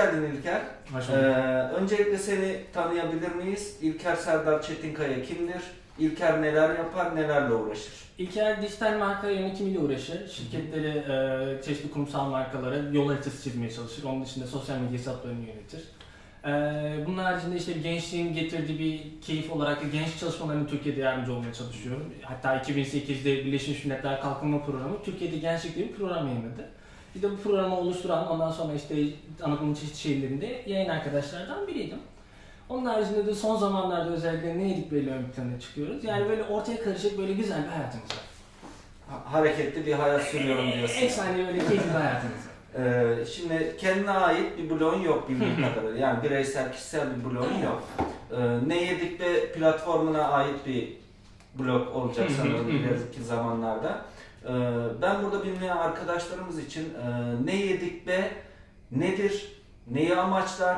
geldin İlker. Ee, öncelikle seni tanıyabilir miyiz? İlker Serdar Çetinkaya kimdir? İlker neler yapar, nelerle uğraşır? İlker dijital marka yönetimiyle uğraşır. Şirketleri, e, çeşitli kurumsal markalara yol haritası çizmeye çalışır. Onun dışında sosyal medya hesaplarını yönetir. E, bunun haricinde işte gençliğin getirdiği bir keyif olarak da genç çalışmalarını Türkiye'de yardımcı olmaya çalışıyorum. Hatta 2008'de Birleşmiş Milletler Kalkınma Programı Türkiye'de gençlikte bir program yayınladı. Biz de bu programı oluşturan ondan sonra işte Anadolu'nun çeşitli şehirlerinde yayın arkadaşlardan biriydim. Onun haricinde de son zamanlarda özellikle ne yedik böyle ön plana çıkıyoruz. Yani böyle ortaya karışık böyle güzel bir hayatımız var. Ha- Hareketli bir hayat sürüyorum diyorsun. Efsane böyle keyifli bir hayatımız var. Ee, şimdi kendine ait bir bloğun yok bildiğim kadarıyla. Yani bireysel, kişisel bir bloğun yok. Ee, ne yedik de platformuna ait bir blog olacak sanırım ileriki zamanlarda. Ee, ben burada bilmeyen arkadaşlarımız için e, ne yedik be nedir, neyi amaçlar,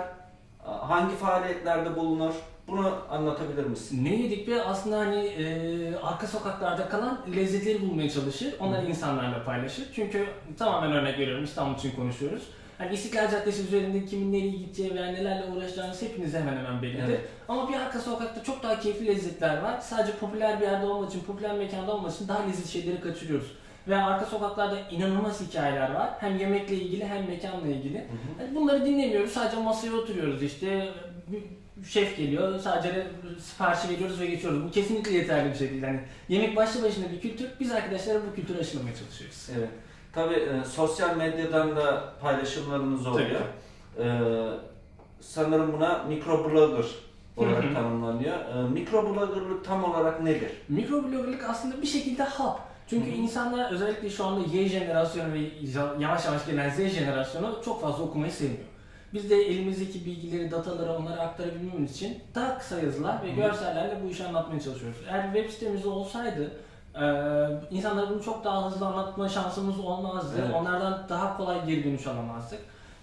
hangi faaliyetlerde bulunur bunu anlatabilir misin? Ne yedik be aslında hani e, arka sokaklarda kalan lezzetleri bulmaya çalışır. Onları insanlarla paylaşır. Çünkü tamamen örnek veriyorum İstanbul için konuşuyoruz. Hani İstiklal Caddesi üzerinde kimin nereye gideceği veya nelerle uğraşacağınız hepinize hemen hemen bellidir. Evet. Ama bir arka sokakta çok daha keyifli lezzetler var. Sadece popüler bir yerde olmak için, popüler mekanda olmak için daha lezzetli şeyleri kaçırıyoruz. Ve arka sokaklarda inanılmaz hikayeler var. Hem yemekle ilgili hem mekanla ilgili. Hani bunları dinlemiyoruz. Sadece masaya oturuyoruz işte. Şef geliyor. Sadece siparişi veriyoruz ve geçiyoruz. Bu kesinlikle yeterli bir şey değil. Yani yemek başlı başına bir kültür. Biz arkadaşlara bu kültürü aşılamaya çalışıyoruz. Evet. Tabii e, sosyal medyadan da paylaşımlarınız oluyor. Ee, sanırım buna mikroblogger olarak tanımlanıyor. Ee, mikrobloggerlık tam olarak nedir? Mikrobloggerlık aslında bir şekilde hap. Çünkü Hı hı. insanlar özellikle şu anda Y jenerasyonu ve yavaş yavaş gelen Z jenerasyonu çok fazla okumayı sevmiyor. Biz de elimizdeki bilgileri, dataları onlara aktarabilmemiz için daha kısa yazılar ve Hı hı. görsellerle bu işi anlatmaya çalışıyoruz. Eğer web sitemiz olsaydı e, insanlara bunu çok daha hızlı anlatma şansımız olmazdı. Evet. Onlardan daha kolay geri dönüş alamazdık.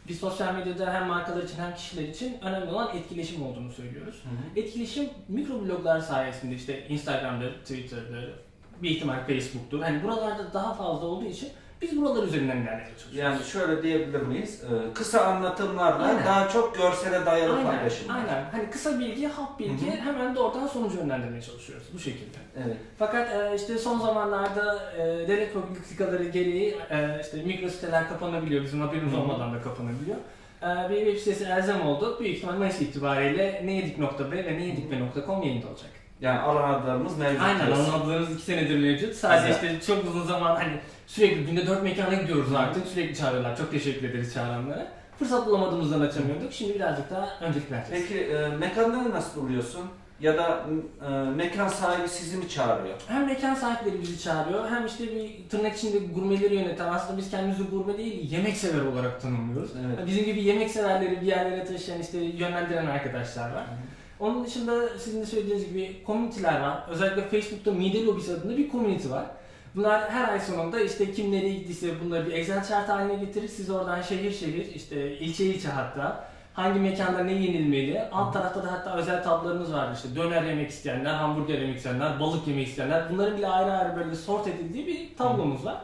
Biz sosyal medyada hem markalar için hem kişiler için önemli olan etkileşim olduğunu söylüyoruz. Etkileşim mikrobloglar sayesinde işte Instagram'dır, Twitter'dır, bir ihtimal Facebook'tur. Hani buralarda daha fazla olduğu için biz buralar üzerinden ilerlemeye çalışıyoruz. Yani şöyle diyebilir miyiz? Ee, kısa anlatımlarla Aynen. daha çok görsele dayalı aynen, paylaşımlar. aynen. Hani kısa bilgi, hap bilgi Hı hı. hemen de oradan sonucu yönlendirmeye çalışıyoruz bu şekilde. Evet. Fakat e, işte son zamanlarda e, devlet politikaları gereği e, işte mikro siteler kapanabiliyor. Bizim haberimiz Hı hı. olmadan da kapanabiliyor. E, bir web sitesi elzem oldu. Büyük ihtimal Mayıs itibariyle neyedik.b ve neyedik.com yayında olacak. Yani alan adlarımız mevcut. Aynen diyorsun. anladığınız iki senedir mevcut. Sadece Güzel. işte çok uzun zaman hani sürekli günde dört mekana gidiyoruz artık. Sürekli çağırıyorlar. Çok teşekkür ederiz çağıranlara. Fırsat bulamadığımızdan açamıyorduk. Şimdi birazcık daha öncelik vereceğiz. Peki e, mekanları nasıl buluyorsun? Ya da e, mekan sahibi sizi mi çağırıyor? Hem mekan sahipleri bizi çağırıyor hem işte bir tırnak içinde gurmeleri yöneten aslında biz kendimizi gurme değil yemek sever olarak tanımlıyoruz. Evet. Bizim gibi yemek severleri bir yerlere taşıyan işte yönlendiren arkadaşlar var. Onun dışında sizin de söylediğiniz gibi komüniteler var. Özellikle Facebook'ta Mide Lobisi adında bir community var. Bunlar her ay sonunda işte kim nereye gittiyse bunları bir Excel chart haline getirir. Siz oradan şehir şehir, işte ilçe ilçe hatta hangi mekanda ne yenilmeli. Alt tarafta da hatta özel tablolarımız var işte döner yemek isteyenler, hamburger yemek isteyenler, balık yemek isteyenler. Bunların bile ayrı ayrı böyle sort edildiği bir tablomuz var.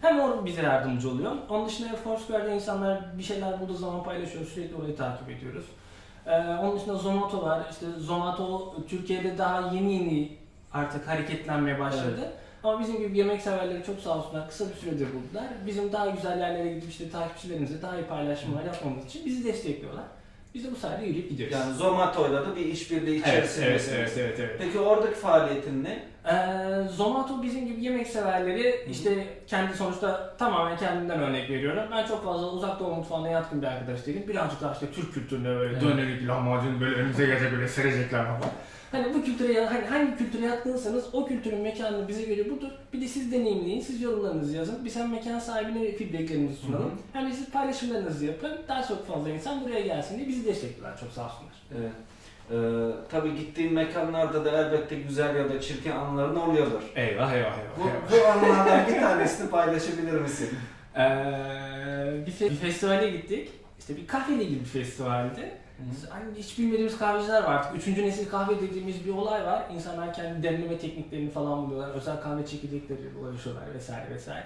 Hem o bize yardımcı oluyor. Onun dışında Foursquare'da insanlar bir şeyler bulduğu zaman paylaşıyor. Sürekli orayı takip ediyoruz. Ee, onun dışında Zomato var. İşte Zomato Türkiye'de daha yeni yeni artık hareketlenmeye başladı. Ama bizim gibi yemek severleri çok sağ olsunlar kısa bir sürede buldular. Bizim daha güzel yerlere gidip işte takipçilerimize daha iyi paylaşımlar yapmamız için bizi destekliyorlar. Biz de bu sayede yürüyüp gidiyoruz. Yani Zomato'yla da bir işbirliği içerisindesiniz. evet, evet. Peki oradaki faaliyetin ne? Ee, Zomato bizim gibi yemek severleri işte kendi sonuçta tamamen kendimden örnek veriyorum. Ben çok fazla uzak doğu mutfağına yatkın bir arkadaş değilim. Birazcık daha işte Türk kültürüne böyle Evet. dönerik, lahmacun böyle önümüze gelecek böyle serecekler falan. Hani bu kültüre hani hangi kültüre yatkınsanız o kültürün mekanı bize göre budur. Bir de siz deneyimleyin, siz yorumlarınızı yazın. Biz hem mekan sahibine feedbacklerimizi sunalım. Hı hı. Hem de siz paylaşımlarınızı yapın. Daha çok fazla insan buraya gelsin diye bizi destekliyorlar. Çok sağ olsunlar. Evet. Ee, tabii gittiğin mekanlarda da elbette güzel ya da çirkin anların oluyordur. Eyvah eyvah Bu, bu anlardan bir tanesini paylaşabilir misin? Ee, bir, fe- bir festivale gittik. İşte bir kahveyle ilgili bir festivaldi. Hani hiç bilmediğimiz kahveciler var artık. Üçüncü nesil kahve dediğimiz bir olay var. İnsanlar kendi demleme tekniklerini falan buluyorlar. Özel kahve çekirdekleri ulaşıyorlar vesaire vesaire.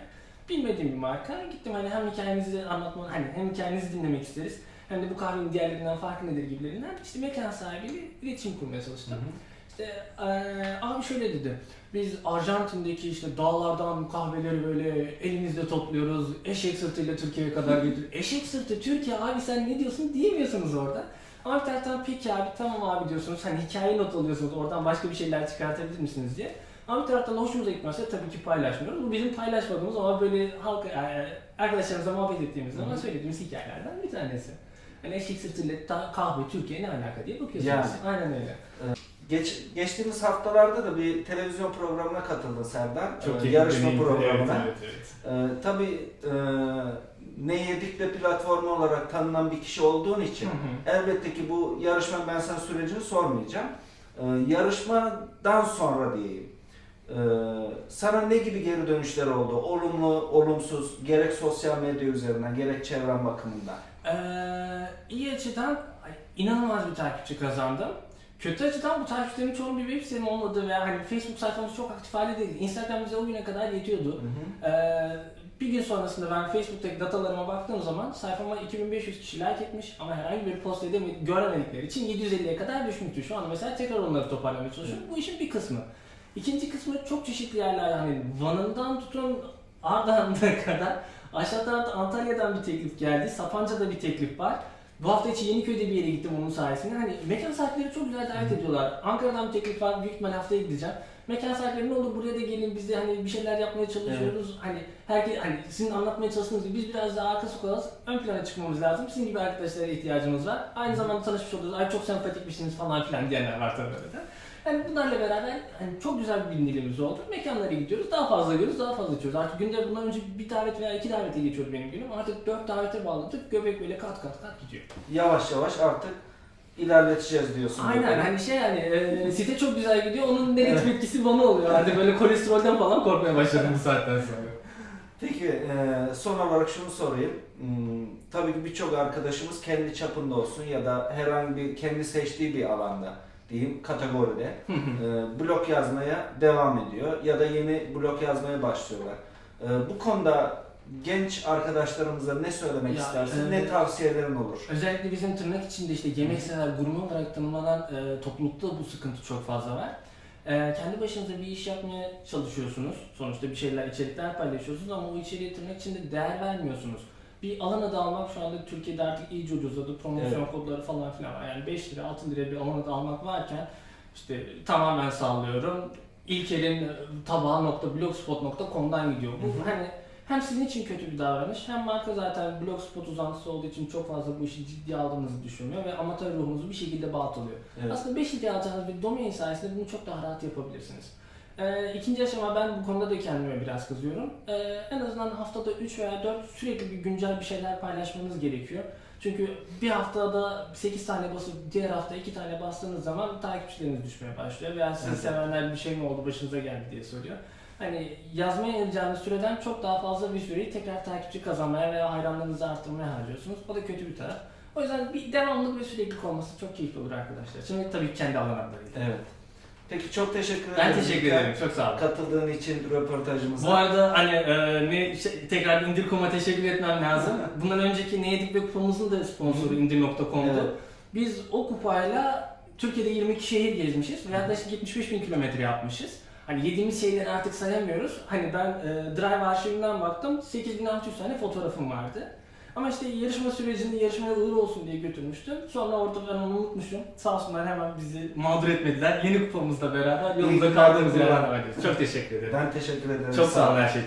Bilmediğim bir marka. Gittim hani hem hikayenizi anlatma, hani hem hikayenizi dinlemek isteriz. De bu kahvenin diğerlerinden farkı nedir gibilerinden işte mekan sahibiyle iletişim kurmaya çalıştım. İşte eee abi şöyle dedi. Biz Arjantin'deki işte dağlardan kahveleri böyle elimizde topluyoruz. Eşek sırtıyla Türkiye'ye kadar getiriyoruz. Eşek sırtı Türkiye abi sen ne diyorsun diyemiyorsunuz orada. Ama bir taraftan peki abi tamam abi diyorsunuz. Hani hikaye not alıyorsunuz. Oradan başka bir şeyler çıkartabilir misiniz diye. Ama bir taraftan hoşumuza gitmezse tabii ki paylaşmıyoruz. Bu bizim paylaşmadığımız ama böyle halk arkadaşlarımızla muhabbet ettiğimiz zaman Hı hı. söylediğimiz hikayelerden bir tanesi. Hani eşek sırtıyla ta- kahve Türkiye ne alaka diye bakıyorsunuz. Yani. Aynen öyle. Geç, geçtiğimiz haftalarda da bir televizyon programına katıldın Serdar. Çok Ee, yarışma deneyimdi. programına. Evet, evet, evet. Ee, tabii e, ne yedik ve platformu olarak tanınan bir kişi olduğun için Hı hı. elbette ki bu yarışma ben sana sürecini sormayacağım. Ee, yarışmadan sonra diyeyim. Ee, sana ne gibi geri dönüşler oldu? Olumlu, olumsuz, gerek sosyal medya üzerinden, gerek çevren bakımından. Ee, iyi açıdan inanılmaz bir takipçi kazandım. Kötü açıdan bu takipçilerin çoğunun bir web sitem olmadığı veya hani Facebook sayfamız çok aktif hale değil. Instagram bize o güne kadar yetiyordu. Ee, bir gün sonrasında ben Facebook'taki datalarıma baktığım zaman sayfama 2500 kişi like etmiş ama herhangi bir post edemedi, göremedikleri için 750'ye kadar düşmüştü. Şu anda mesela tekrar onları toparlamaya çalışıyorum. Bu işin bir kısmı. İkinci kısmı çok çeşitli yerler yani Van'ından tutun Ardahan'a kadar aşağıdan Antalya'dan bir teklif geldi. Sapanca'da bir teklif var. Bu hafta içi Yeniköy'de bir yere gittim onun sayesinde. Hani mekan sahipleri çok güzel davet ediyorlar. Ankara'dan bir teklif var. Büyük ihtimal haftaya gideceğim. Mekan sahipleri ne olur buraya da gelin biz de hani bir şeyler yapmaya çalışıyoruz. Hani herkes hani sizin anlatmaya çalıştığınız gibi biz biraz daha arka sokağız. Ön plana çıkmamız lazım. Sizin gibi arkadaşlara ihtiyacımız var. Aynı zamanda tanışmış oluyoruz. Ay çok sempatikmişsiniz falan filan diyenler var tabii. Yani bunlarla beraber hani çok güzel bir bilinirliğimiz oldu. Mekanlara gidiyoruz, daha fazla görüyoruz, daha fazla içiyoruz. Artık günde bundan önce bir davet veya iki davete geçiyordu benim günüm. Artık dört davete bağladık, göbek böyle kat kat kat gidiyor. Yavaş yavaş artık ilerleteceğiz diyorsun. Aynen böyle. hani şey yani e, site çok güzel gidiyor, onun negatif etkisi bana oluyor. Artık böyle kolesterolden falan korkmaya başladım bu saatten sonra. Peki e, son olarak şunu sorayım. Hmm, tabii ki birçok arkadaşımız kendi çapında olsun ya da herhangi bir kendi seçtiği bir alanda diyeyim kategoride e, blog yazmaya devam ediyor ya da yeni blog yazmaya başlıyorlar. E, bu konuda genç arkadaşlarımıza ne söylemek Ya, istersin? e, ne tavsiyelerin olur? Özellikle bizim tırnak içinde işte yemek sever, gurme olarak tanımlanan e, toplulukta bu sıkıntı çok fazla var. E, kendi başınıza bir iş yapmaya çalışıyorsunuz. Sonuçta bir şeyler, içerikler paylaşıyorsunuz ama o içeriğe tırnak içinde değer vermiyorsunuz. Bir alan adı almak şu anda Türkiye'de artık iyice ucuzladı. Promosyon Evet. kodları falan filan var. Yani 5 lira, 6 lira bir alan adı almak varken işte tamamen sağlıyorum. İlkel'in tabağı.blogspot.com'dan gidiyor. Bu Hı hı. hani hem sizin için kötü bir davranış hem marka zaten blogspot uzantısı olduğu için çok fazla bu işi ciddiye aldığınızı düşünmüyor ve amatör ruhunuzu bir şekilde baltalıyor. Evet. Aslında 5 litre alacağınız bir domain sayesinde bunu çok daha rahat yapabilirsiniz. Ee, ikinci aşama ben bu konuda da kendime biraz kızıyorum. Ee, en azından haftada 3 veya 4 sürekli bir güncel bir şeyler paylaşmanız gerekiyor. Çünkü bir haftada 8 tane basıp diğer hafta 2 tane bastığınız zaman takipçileriniz düşmeye başlıyor. Veya sizi Evet. sevenler bir şey mi oldu başınıza geldi diye soruyor. Hani yazmaya ayıracağınız süreden çok daha fazla bir süreyi tekrar takipçi kazanmaya veya hayranlarınızı arttırmaya harcıyorsunuz. O da kötü bir taraf. O yüzden bir devamlılık ve süreklilik olması çok keyifli olur arkadaşlar. Şimdi tabii kendi alanlarıyla. Evet. Peki çok teşekkür ederim. Ben teşekkür ederim. Çok sağ olun. Katıldığın için röportajımıza. Bu arada hani e, ne şey, tekrar Indir.com'a teşekkür etmem lazım. Bundan önceki Ne Yedik ve kupamızın da sponsoru Indir.com'du. Evet. Biz o kupayla Türkiye'de 22 şehir gezmişiz ve yaklaşık 75 bin kilometre yapmışız. Hani yediğimiz şeyleri artık sayamıyoruz. Hani ben e, Drive arşivinden baktım 8600 tane fotoğrafım vardı. Ama işte yarışma sürecinde yarışmaya uğur olsun diye götürmüştüm. Sonra orada ben onu unutmuşum. Sağ olsunlar hemen bizi mağdur etmediler. Yeni kupamızla beraber yolumuza kaldığımız yerden devam ediyoruz. Çok teşekkür ederim. Ben teşekkür ederim. Çok sağ olun her şey için.